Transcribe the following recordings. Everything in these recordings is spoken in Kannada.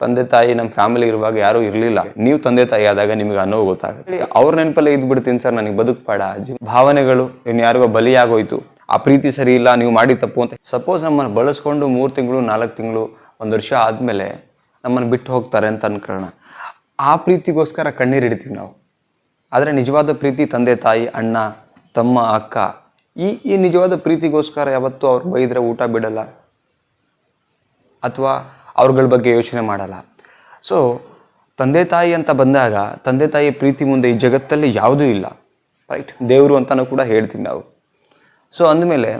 ತಂದೆ ತಾಯಿ ನಮ್ಮ ಫ್ಯಾಮಿಲಿ ಇರುವಾಗ ಯಾರೂ ಇರಲಿಲ್ಲ. ನೀವು ತಂದೆ ತಾಯಿ ಆದಾಗ ನಿಮಗೆ ಅನ್ನೋ ಗೊತ್ತಾಗುತ್ತೆ. ಅವ್ರ ನೆನಪಲ್ಲೇ ಇದ್ ಬಿಡ್ತೀನಿ ಸರ್, ನನಗೆ ಬದುಕ್ಬೇಡ ಭಾವನೆಗಳು ಇನ್ನು ಯಾರಿಗೋ ಬಲಿಯಾಗೋಯ್ತು. ಆ ಪ್ರೀತಿ ಸರಿ ಇಲ್ಲ, ನೀವು ಮಾಡಿ ತಪ್ಪು ಅಂತ. ಸಪೋಸ್ ನಮ್ಮನ್ನು ಬಳಸ್ಕೊಂಡು ಮೂರು ತಿಂಗಳು, ನಾಲ್ಕು ತಿಂಗಳು, ಒಂದು ವರ್ಷ ಆದಮೇಲೆ ನಮ್ಮನ್ನು ಬಿಟ್ಟು ಹೋಗ್ತಾರೆ ಅಂತ ಅನ್ಕೊಳ್ಳೋಣ. ಆ ಪ್ರೀತಿಗೋಸ್ಕರ ಕಣ್ಣೀರು ಇಡ್ತೀವಿ ನಾವು. ಆದರೆ ನಿಜವಾದ ಪ್ರೀತಿ ತಂದೆ ತಾಯಿ, ಅಣ್ಣ, ತಮ್ಮ, ಅಕ್ಕ. ಈ ಈ ನಿಜವಾದ ಪ್ರೀತಿಗೋಸ್ಕರ ಯಾವತ್ತೂ ಅವ್ರು ಬೈದರೆ ಊಟ ಬಿಡಲ್ಲ. ಅಥವಾ ಅವ್ರಗಳ ಬಗ್ಗೆ ಯೋಚನೆ ಮಾಡಲ್ಲ. ಸೊ ತಂದೆ ತಾಯಿ ಅಂತ ಬಂದಾಗ, ತಂದೆ ತಾಯಿ ಪ್ರೀತಿ ಮುಂದೆ ಈ ಜಗತ್ತಲ್ಲಿ ಯಾವುದೂ ಇಲ್ಲ. ರೈಟ್ ದೇವರು ಅಂತಲೂ ಕೂಡ ಹೇಳ್ತೀವಿ ನಾವು. ಸೊ ಅಂದಮೇಲೆ,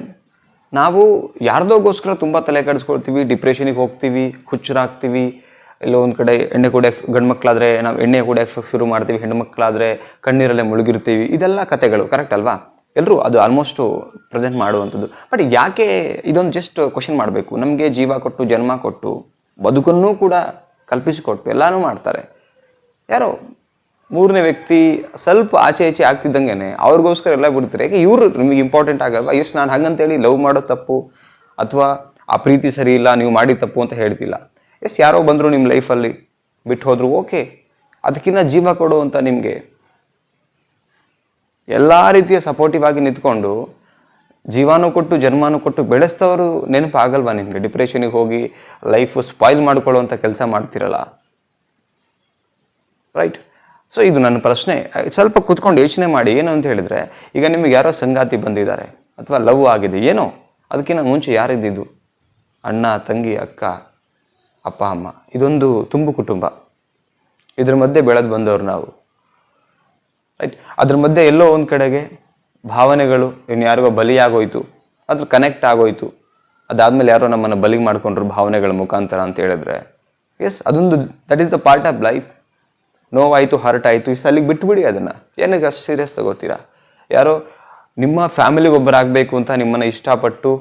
ನಾವು ಯಾರ್ದೋಗೋಸ್ಕರ ತುಂಬ ತಲೆ ಕೆಡಿಸ್ಕೊಳ್ತೀವಿ ಡಿಪ್ರೆಷನಿಗೆ ಹೋಗ್ತೀವಿ, ಹುಚ್ಚರಾಗ್ತೀವಿ ಎಲ್ಲೋ ಒಂದು ಕಡೆ ಎಣ್ಣೆ ಕುಡಿಯೋಕೆ, ಗಂಡು ಮಕ್ಕಳಾದರೆ ನಾವು ಎಣ್ಣೆ ಕುಡಿಯೋಕೆ ಶುರು ಮಾಡ್ತೀವಿ, ಹೆಣ್ಣು ಮಕ್ಕಳಾದರೆ ಕಣ್ಣೀರಲ್ಲೇ ಮುಳುಗಿರ್ತೀವಿ, ಇದೆಲ್ಲ ಕತೆಗಳು ಕರೆಕ್ಟ್ ಅಲ್ವಾ? ಎಲ್ಲರೂ ಅದು ಆಲ್ಮೋಸ್ಟು ಪ್ರೆಸೆಂಟ್ ಮಾಡುವಂಥದ್ದು. ಬಟ್ ಯಾಕೆ ಇದೊಂದು ಜಸ್ಟ್ ಕ್ವಶನ್ ಮಾಡಬೇಕು? ನಮಗೆ ಜೀವ ಕೊಟ್ಟು, ಜನ್ಮ ಕೊಟ್ಟು ಬದುಕನ್ನೂ ಕೂಡ ಕಲ್ಪಿಸಿಕೊಟ್ಟು ಎಲ್ಲನೂ ಮಾಡ್ತಾರೆ. ಯಾರೋ ಮೂರನೇ ವ್ಯಕ್ತಿ ಸ್ವಲ್ಪ ಆಚೆ ಈಚೆ ಆಗ್ತಿದ್ದಂಗೆ ಅವ್ರಿಗೋಸ್ಕರ ಎಲ್ಲ ಬಿಡ್ತಾರೆ. ಯಾಕೆ ಇವರು ನಿಮಗೆ ಇಂಪಾರ್ಟೆಂಟ್ ಆಗಲ್ವಾ? ಎಷ್ಟು ನಾನು ಹಂಗಂತೇಳಿ ಲವ್ ಮಾಡೋ ತಪ್ಪು ಅಥವಾ ಆ ಪ್ರೀತಿ ಸರಿ ಇಲ್ಲ, ನೀವು ಮಾಡಿ ತಪ್ಪು ಅಂತ ಹೇಳ್ತಿಲ್ಲ. ಎಸ್ ಯಾರೋ ಬಂದರು ನಿಮ್ಮ ಲೈಫಲ್ಲಿ ಬಿಟ್ಟು ಹೋದ್ರು ಓಕೆ ಅದಕ್ಕಿಂತ ಜೀವ ಕೊಡು ಅಂತ ನಿಮಗೆ ಎಲ್ಲ ರೀತಿಯ ಸಪೋರ್ಟಿವ್ ಆಗಿ ನಿಂತ್ಕೊಂಡು ಜೀವಾನು ಕೊಟ್ಟು ಜನ್ಮಾನು ಕೊಟ್ಟು ಬೆಳೆಸ್ತವರು ನೆನಪಾಗಲ್ವಾ ನಿಮಗೆ? ಡಿಪ್ರೆಷನಿಗೆ ಹೋಗಿ ಲೈಫ್ ಸ್ಪಾಯ್ಲ್ ಮಾಡ್ಕೊಳ್ಳುವಂಥ ಕೆಲಸ ಮಾಡ್ತಿರಲ್ಲ. ರೈಟ್ ಸೊ ಇದು ನನ್ನ ಪ್ರಶ್ನೆ. ಸ್ವಲ್ಪ ಕೂತ್ಕೊಂಡು ಯೋಚನೆ ಮಾಡಿ, ಏನು ಅಂತ ಹೇಳಿದ್ರೆ, ಈಗ ನಿಮಗೆ ಯಾರೋ ಸಂಗಾತಿ ಬಂದಿದ್ದಾರೆ, ಅಥವಾ ಲವ್ ಆಗಿದೆ, ಏನೋ, ಅದಕ್ಕಿಂತ ಮುಂಚೆ ಯಾರಿದ್ದಿದ್ದು? ಅಣ್ಣ, ತಂಗಿ, ಅಕ್ಕ, ಅಪ್ಪ, ಅಮ್ಮ. ಇದೊಂದು ತುಂಬು ಕುಟುಂಬ. ಇದ್ರ ಮಧ್ಯೆ ಬೆಳೆದು ಬಂದವರು ನಾವು. ರೈಟ್ ಅದ್ರ ಮಧ್ಯೆ ಎಲ್ಲೋ ಒಂದು ಕಡೆಗೆ ಭಾವನೆಗಳು ಇನ್ನು ಯಾರಿಗೋ ಬಲಿಯಾಗೋಯ್ತು ಅದ್ರ ಕನೆಕ್ಟ್ ಆಗೋಯ್ತು, ಅದಾದ್ಮೇಲೆ ಯಾರೋ ನಮ್ಮನ್ನು ಬಲಿ ಮಾಡಿಕೊಂಡ್ರು ಭಾವನೆಗಳ ಮುಖಾಂತರ ಅಂತ ಹೇಳಿದ್ರೆ ಎಸ್ ಅದೊಂದು that is the part of life ನೋವಾಯಿತು hurt ಆಯಿತು ಇಷ್ಟು ಅಲ್ಲಿಗೆ ಬಿಟ್ಬಿಡಿ ಅದನ್ನು. ಏನಕ್ಕೆ ಅಷ್ಟು ಸೀರಿಯಸ್ ತಗೋತೀರಾ? ಯಾರೋ ನಿಮ್ಮ ಫ್ಯಾಮಿಲಿಗೆ ಒಬ್ಬರಾಗಬೇಕು ಅಂತ ನಿಮ್ಮನ್ನು ಇಷ್ಟಪಟ್ಟು,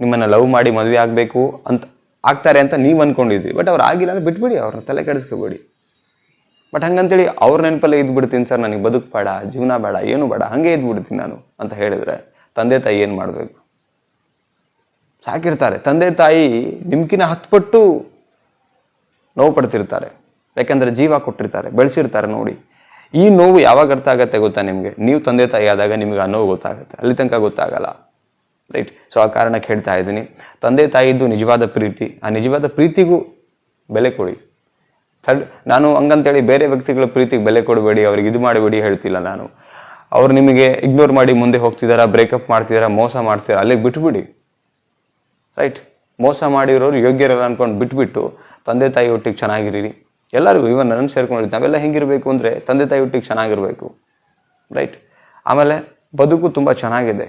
ನಿಮ್ಮನ್ನು ಲವ್ ಮಾಡಿ ಮದುವೆ ಆಗಬೇಕು ಅಂತ, ಆಗ್ತಾರೆ ಅಂತ ನೀವು ಅನ್ಕೊಂಡಿದ್ರಿ ಬಟ್ ಅವ್ರು ಆಗಿಲ್ಲ ಅಂದ್ರೆ ಬಿಟ್ಬಿಡಿ, ಅವ್ರನ್ನ ತಲೆ ಕೆಡಿಸ್ಕೋಬೇಡಿ. ಬಟ್ ಹಂಗಂತೇಳಿ ಅವ್ರ ನೆನಪಲ್ಲೇ ಇದ್ಬಿಡ್ತೀನಿ ಸರ್, ನನಗೆ ಬದುಕು ಬೇಡ, ಜೀವನ ಬೇಡ, ಏನು ಬೇಡ, ಹಂಗೆ ಇದ್ಬಿಡ್ತೀನಿ ನಾನು ಅಂತ ಹೇಳಿದ್ರೆ ತಂದೆ ತಾಯಿ ಏನು ಮಾಡಬೇಕು? ಸಾಕಿರ್ತಾರೆ. ತಂದೆ ತಾಯಿ ನಿಮ್ಕಿನ ಹತ್ತು ಪಟ್ಟು ನೋವು ಪಡ್ತಿರ್ತಾರೆ. ಯಾಕೆಂದರೆ ಜೀವ ಕೊಟ್ಟಿರ್ತಾರೆ, ಬೆಳೆಸಿರ್ತಾರೆ ನೋಡಿ. ಈ ನೋವು ಯಾವಾಗ ಅರ್ಥ ಆಗತ್ತೆ ಗೊತ್ತಾ ನಿಮಗೆ? ನೀವು ತಂದೆ ತಾಯಿ ಆದಾಗ ನಿಮಗೆ ಆ ನೋವು ಗೊತ್ತಾಗುತ್ತೆ. ಅಲ್ಲಿ ತನಕ ಗೊತ್ತಾಗಲ್ಲ. ರೈಟ್ ಸೊ ಆ ಕಾರಣಕ್ಕೆ ಹೇಳ್ತಾ ಇದ್ದೀನಿ. ತಂದೆ ತಾಯಿದ್ದು ನಿಜವಾದ ಪ್ರೀತಿ. ಆ ನಿಜವಾದ ಪ್ರೀತಿಗೂ ಬೆಲೆ ಕೊಡಿ. ಥರ್ಡ್ ನಾನು ಹಂಗಂತೇಳಿ ಬೇರೆ ವ್ಯಕ್ತಿಗಳ ಪ್ರೀತಿಗೆ ಬೆಲೆ ಕೊಡಬೇಡಿ, ಅವ್ರಿಗೆ ಇದು ಮಾಡಬೇಡಿ ಹೇಳ್ತಿಲ್ಲ ನಾನು. ಅವ್ರು ನಿಮಗೆ ಇಗ್ನೋರ್ ಮಾಡಿ ಮುಂದೆ ಹೋಗ್ತಿದಾರಾ ಬ್ರೇಕಪ್ ಮಾಡ್ತಿದ್ದಾರಾ ಮೋಸ ಮಾಡ್ತೀರಾ ಅಲ್ಲಿಗೆ ಬಿಟ್ಬಿಡಿ. ರೈಟ್ ಮೋಸ ಮಾಡಿರೋರು ಯೋಗ್ಯರಲ್ಲ ಅಂದ್ಕೊಂಡು ಬಿಟ್ಬಿಟ್ಟು ತಂದೆ ತಾಯಿ ಒಟ್ಟಿಗೆ ಚೆನ್ನಾಗಿರಿ ಎಲ್ಲರಿಗೂ ಇವನ್ ನನ್ನ ಸೇರ್ಕೊಂಡಿದ್ದು ನಾವೆಲ್ಲ ಹೆಂಗಿರಬೇಕು ಅಂದರೆ ತಂದೆ ತಾಯಿ ಒಟ್ಟಿಗೆ ಚೆನ್ನಾಗಿರಬೇಕು. ರೈಟ್ ಆಮೇಲೆ ಬದುಕು ತುಂಬ ಚೆನ್ನಾಗಿದೆ.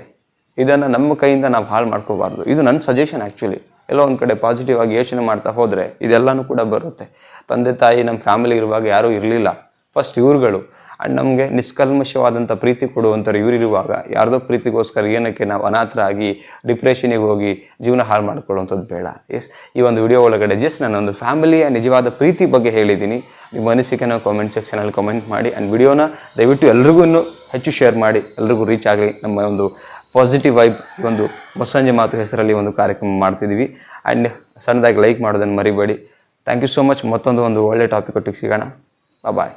ಇದನ್ನು ನಮ್ಮ ಕೈಯಿಂದ ನಾವು ಹಾಳು ಮಾಡ್ಕೋಬಾರ್ದು. ಇದು ನನ್ನ ಸಜೆಷನ್ ಆ್ಯಕ್ಚುಲಿ ಎಲ್ಲೋ ಒಂದು ಕಡೆ ಪಾಸಿಟಿವ್ ಆಗಿ ಯೋಚನೆ ಮಾಡ್ತಾ ಹೋದರೆ ಇದೆಲ್ಲನೂ ಕೂಡ ಬರುತ್ತೆ. ತಂದೆ ತಾಯಿ ನಮ್ಮ ಫ್ಯಾಮಿಲಿ ಇರುವಾಗ ಯಾರೂ ಇರಲಿಲ್ಲ. ಫಸ್ಟ್ ಇವ್ರುಗಳು. ಆ್ಯಂಡ್ ನಮಗೆ ನಿಷ್ಕಲ್ಮಶವಾದಂಥ ಪ್ರೀತಿ ಕೊಡುವಂಥವ್ರು ಇವರಿರುವಾಗ ಯಾರ್ದೋ ಪ್ರೀತಿಗೋಸ್ಕರ ಏನಕ್ಕೆ ನಾವು ಅನಾಥರಾಗಿ ಡಿಪ್ರೆಷನಿಗೆ ಹೋಗಿ ಜೀವನ ಹಾಳು ಮಾಡ್ಕೊಳ್ಳುವಂಥದ್ದು ಬೇಡ. ಎಸ್ ಈ ಒಂದು ವಿಡಿಯೋ ಒಳಗಡೆ ಜಸ್ಟ್ ನಾನು ಒಂದು ಫ್ಯಾಮಿಲಿಯ ನಿಜವಾದ ಪ್ರೀತಿ ಬಗ್ಗೆ ಹೇಳಿದ್ದೀನಿ. ನಿಮ್ಮ ಅನಿಸಿಕೆನ ಕಾಮೆಂಟ್ ಸೆಕ್ಷನಲ್ಲಿ ಕಾಮೆಂಟ್ ಮಾಡಿ. ಆ್ಯಂಡ್ ವಿಡಿಯೋನ ದಯವಿಟ್ಟು ಎಲ್ರಿಗೂ ಹೆಚ್ಚು ಶೇರ್ ಮಾಡಿ. ಎಲ್ರಿಗೂ ರೀಚ್ ಆಗಲಿ. ನಮ್ಮ ಒಂದು ಪಾಸಿಟಿವ್ ವೈಬ್ ಒಂದು ಮುಸ್ಸಂಜೆ ಮಾತು ಹೆಸರಲ್ಲಿ ಒಂದು ಕಾರ್ಯಕ್ರಮ ಮಾಡ್ತಿದ್ದೀವಿ. ಆ್ಯಂಡ್ ಸಣ್ಣದಾಗಿ ಲೈಕ್ ಮಾಡೋದನ್ನು ಮರಿಬೇಡಿ. ಥ್ಯಾಂಕ್ ಯು ಸೋ ಮಚ್ ಮತ್ತೊಂದು ಒಂದು ಒಳ್ಳೆ ಟಾಪಿಕ್ ಒಟ್ಟಿಗೆ ಸಿಗೋಣ. ಬಾಯ್